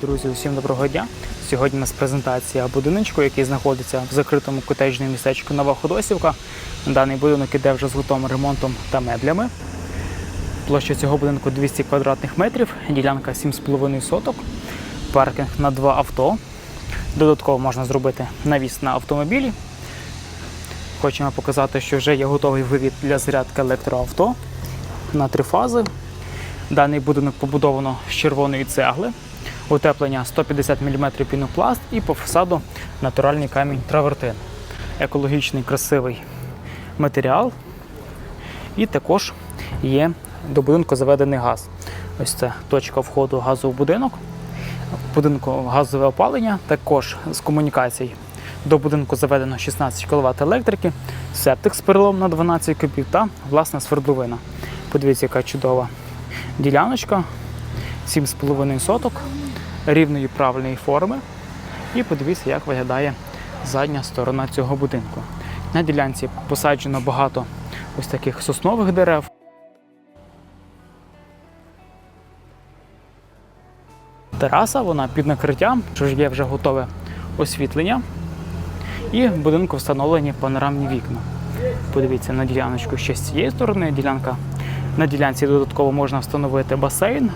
Друзі, усім доброго дня. Сьогодні у нас презентація будиночку, який знаходиться в закритому котеджному містечку Нова Ходосівка. Даний будинок іде вже з готовим ремонтом та меблями. Площа цього будинку 200 квадратних метрів, ділянка 7,5 соток, паркінг на два авто. Додатково можна зробити навіс на автомобілі. Хочемо показати, що вже є готовий вивід для зарядки електроавто на три фази. Даний будинок побудовано з червоної цегли, утеплення 150 мм пінопласт і по фасаду натуральний камінь травертин. Екологічний красивий матеріал. І також є до будинку заведений газ. Ось це точка входу газу в будинок. В будинку газове опалення, також з комунікацій. До будинку заведено 16 кВт електрики, септик з перелом на 12 кубів та власна свердловина. Подивіться, яка чудова діляночка, 7,5 соток, рівної правильної форми. І подивіться, як виглядає задня сторона цього будинку. На ділянці посаджено багато ось таких соснових дерев. Тераса, вона під накриттям, що ж є вже готове освітлення. І в будинку встановлені панорамні вікна. Подивіться на діляночку ще з цієї сторони. Ділянка на ділянці додатково можна встановити басейн,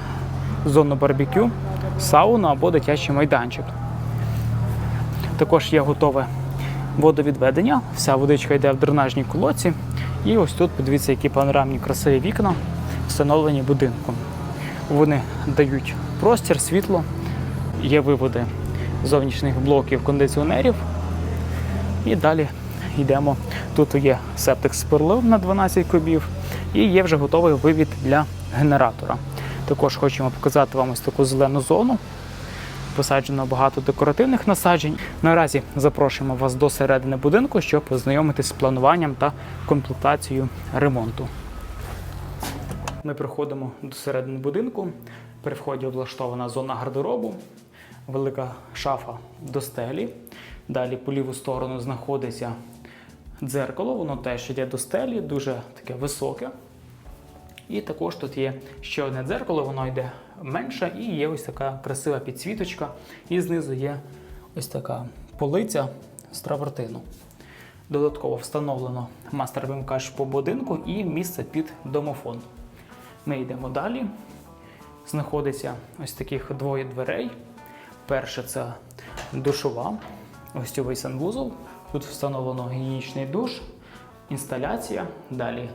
зону барбекю, сауну або дитячий майданчик. Також є готове водовідведення. Вся водичка йде в дренажній колодці. І ось тут подивіться, які панорамні красиві вікна встановлені будинком. Вони дають простір, світло, є виводи зовнішніх блоків кондиціонерів. І далі йдемо. Тут є септик з перлом на 12 кубів і є вже готовий вивід для генератора. Також хочемо показати вам ось таку зелену зону. Посаджено багато декоративних насаджень. Наразі запрошуємо вас до середини будинку, щоб познайомитись з плануванням та комплектацією ремонту. Ми приходимо до середини будинку. При вході облаштована зона гардеробу, велика шафа до стелі. Далі по ліву сторону знаходиться дзеркало, воно теж йде до стелі, дуже таке високе. І також тут є ще одне дзеркало, воно йде менше, і є ось така красива підсвіточка. І знизу є ось така полиця з травертину. Додатково встановлено мастер-вимкач по будинку і місце під домофон. Ми йдемо далі. Знаходиться ось таких двоє дверей. Перше це душова, гостьовий санвузол. Тут встановлено гігієнічний душ, інсталяція, далі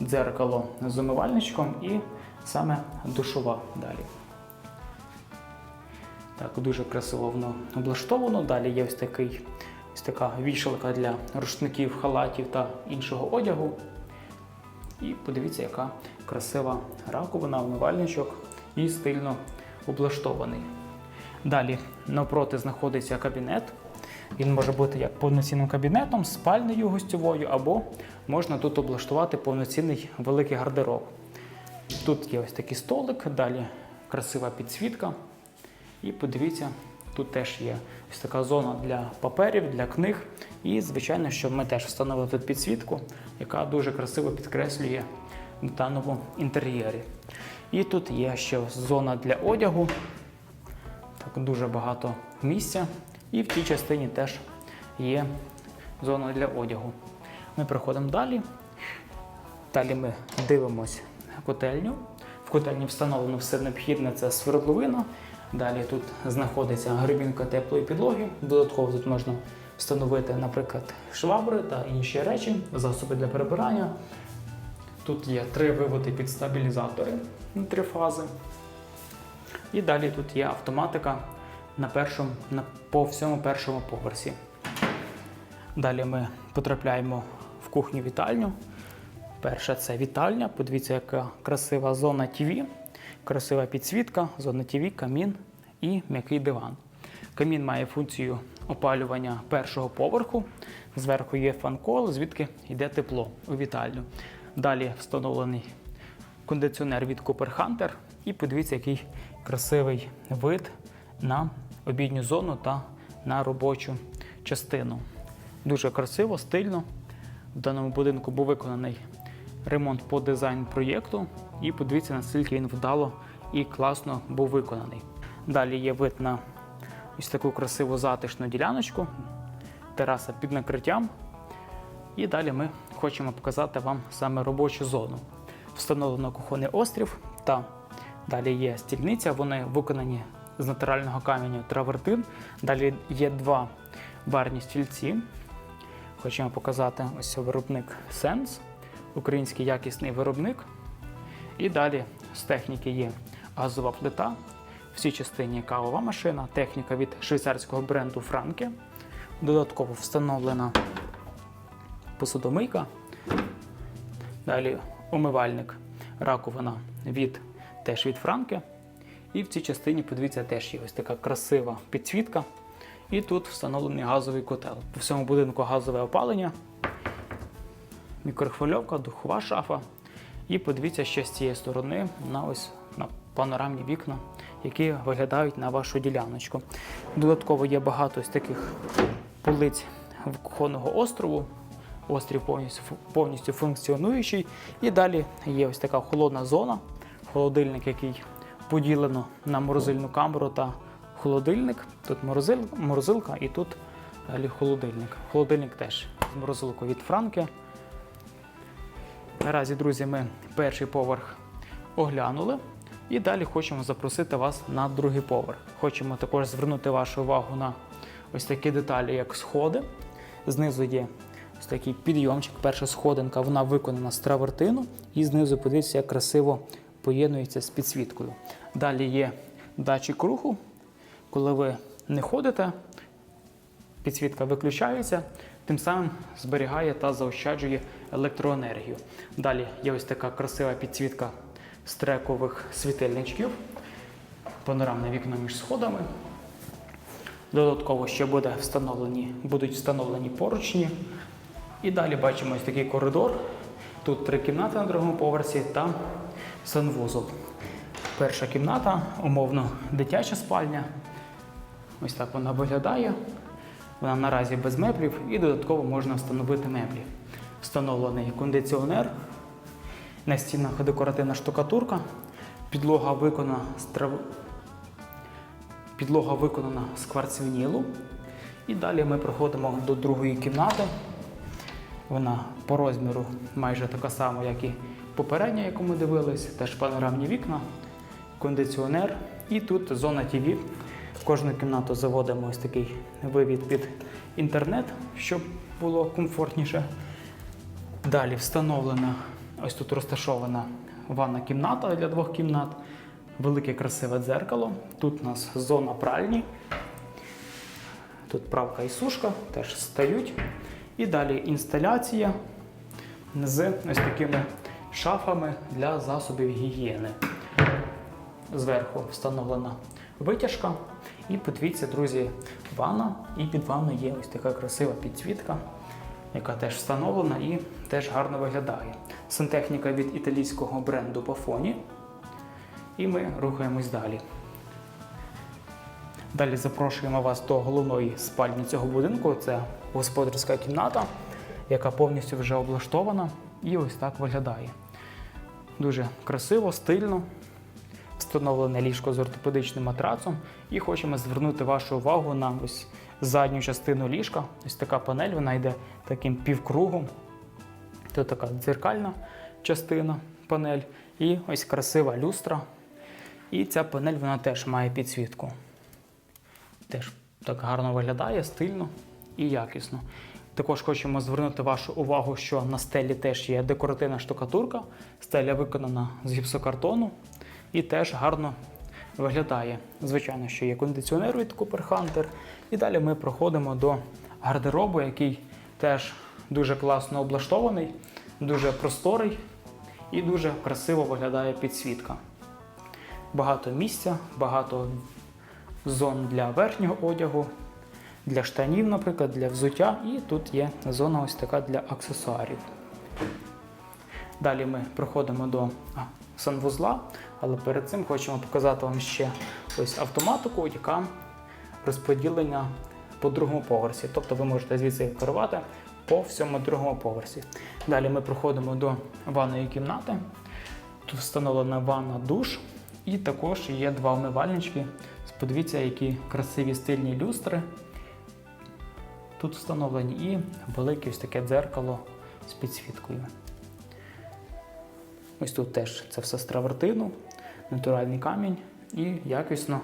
дзеркало з умивальничком і саме душова далі. Так, дуже красиво воно облаштовано. Далі є ось такий, ось така вішалка для рушників, халатів та іншого одягу. І подивіться, яка красива раковина, умивальничок і стильно облаштований. Далі навпроти знаходиться кабінет. Він може бути як повноцінним кабінетом, спальнею гостьовою, або можна тут облаштувати повноцінний великий гардероб. Тут є ось такий столик, далі красива підсвітка. І подивіться, тут теж є ось така зона для паперів, для книг. І, звичайно, що ми теж встановили тут підсвітку, яка дуже красиво підкреслює в інтер'єрі. І тут є ще зона для одягу. Так, дуже багато місця. І в тій частині теж є зона для одягу. Ми проходимо далі. Далі ми дивимось котельню. В котельні встановлено все необхідне це свердловина. Далі тут знаходиться грибінка теплої підлоги. Додатково тут можна встановити, наприклад, швабри та інші речі, засоби для перебирання. Тут є три виводи під стабілізатори на три фази. І далі тут є автоматика на першому, на, по всьому першому поверсі. Далі ми потрапляємо в кухню-вітальню. Перша це вітальня. Подивіться, яка красива зона ТВ, красива підсвітка, зона ТВ, камін і м'який диван. Камін має функцію опалювання першого поверху. Зверху є фанкол, звідки йде тепло у вітальню. Далі встановлений кондиціонер від Cooper Hunter. І подивіться, який красивий вид на обідню зону та на робочу частину. Дуже красиво, стильно. В даному будинку був виконаний ремонт по дизайн проєкту. І подивіться, наскільки він вдало і класно був виконаний. Далі є вид на ось таку красиву затишну діляночку, тераса під накриттям. І далі ми хочемо показати вам саме робочу зону. Встановлено кухонний острів та далі є стільниця. Вони виконані з натурального каменю травертин. Далі є два барні стільці. Хочемо показати ось виробник Sense, український якісний виробник. І далі з техніки є газова плита, в цій частині кавова машина, техніка від швейцарського бренду Франке. Додатково встановлена посудомийка. Далі умивальник, раковина від теж від Франке. І в цій частині, подивіться, теж є ось така красива підсвітка. І тут встановлений газовий котел. По всьому будинку газове опалення, мікрохвильовка, духова шафа. І подивіться ще з цієї сторони на ось на панорамні вікна, які виглядають на вашу діляночку. Додатково є багато ось таких полиць кухонного острову. Острів повністю, повністю функціонуючий. І далі є ось така холодна зона, холодильник, який поділено на морозильну камеру та холодильник. Тут морозил, морозилка і тут далі холодильник. Холодильник теж з морозилкою від Франки. Наразі, друзі, ми перший поверх оглянули. І далі хочемо запросити вас на другий поверх. Хочемо також звернути вашу увагу на ось такі деталі, як сходи. Знизу є ось такий підйомчик, перша сходинка, вона виконана з травертину, і знизу подивіться, як красиво поєднується з підсвіткою. Далі є датчик руху. Коли ви не ходите, підсвітка виключається, тим самим зберігає та заощаджує електроенергію. Далі є ось така красива підсвітка з трекових світильничків, панорамне вікно між сходами. Додатково ще буде встановлені, будуть встановлені поручні. І далі бачимо ось такий коридор. Тут три кімнати на другому поверсі та санвузол. Перша кімната, умовно, дитяча спальня. Ось так вона виглядає. Вона наразі без меблів і додатково можна встановити меблі. Встановлений кондиціонер, на декоративна штукатурка, підлога виконана з трав... підлога виконана з кварцвінілу. І далі ми проходимо до другої кімнати. Вона по розміру майже така сама, як і попередня, яку ми дивились. Теж панорамні вікна, кондиціонер. І тут зона ТВ. В кожну кімнату заводимо ось такий вивід під інтернет, щоб було комфортніше. Далі встановлена, ось тут розташована ванна кімната для двох кімнат, велике красиве дзеркало. Тут у нас зона пральні. Тут правка і сушка теж стають. І далі інсталяція з ось такими шафами для засобів гігієни. Зверху встановлена витяжка. І подивіться, друзі, ванна. І під ванною є ось така красива підсвітка, яка теж встановлена і теж гарно виглядає. Сантехніка від італійського бренду Pafoni. І ми рухаємось далі. Далі запрошуємо вас до головної спальні цього будинку. Це господарська кімната, яка повністю вже облаштована і ось так виглядає. Дуже красиво, стильно. Встановлене ліжко з ортопедичним матрацом. І хочемо звернути вашу увагу на ось задню частину ліжка. Ось така панель, вона йде таким півкругом. Це така дзеркальна частина панель. І ось красива люстра. І ця панель вона теж має підсвітку. Теж так гарно виглядає, стильно і якісно. Також хочемо звернути вашу увагу, що на стелі теж є декоративна штукатурка. Стеля виконана з гіпсокартону і теж гарно виглядає. Звичайно, що є кондиціонер від Cooper Hunter. І далі ми проходимо до гардеробу, який теж дуже класно облаштований, дуже просторий і дуже красиво виглядає підсвітка. Багато місця, багато зон для верхнього одягу, для штанів, наприклад, для взуття, і тут є зона ось така для аксесуарів. Далі ми проходимо до санвузла, але перед цим хочемо показати вам ще ось автоматику, яка розподілена по другому поверсі. Тобто ви можете звідси керувати по всьому другому поверсі. Далі ми проходимо до ванної кімнати. Тут встановлена ванна душ І також є два вмивальнички. Подивіться, які красиві стильні люстри. Тут встановлені і велике ось таке дзеркало з підсвіткою. Ось тут теж це все з травертину, натуральний камінь і якісно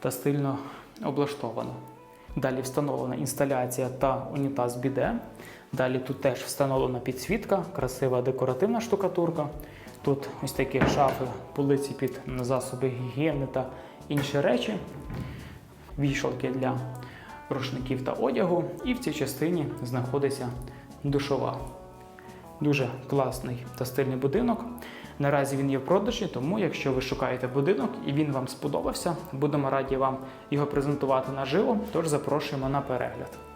та стильно облаштовано. Далі встановлена інсталяція та унітаз біде. Далі тут теж встановлена підсвітка, красива декоративна штукатурка. Тут ось такі шафи, полиці під засоби гігієни та інші речі, вішалки для рушників та одягу. І в цій частині знаходиться душова. Дуже класний та стильний будинок. Наразі він є в продажі, тому якщо ви шукаєте будинок і він вам сподобався, будемо раді вам його презентувати наживо, тож запрошуємо на перегляд.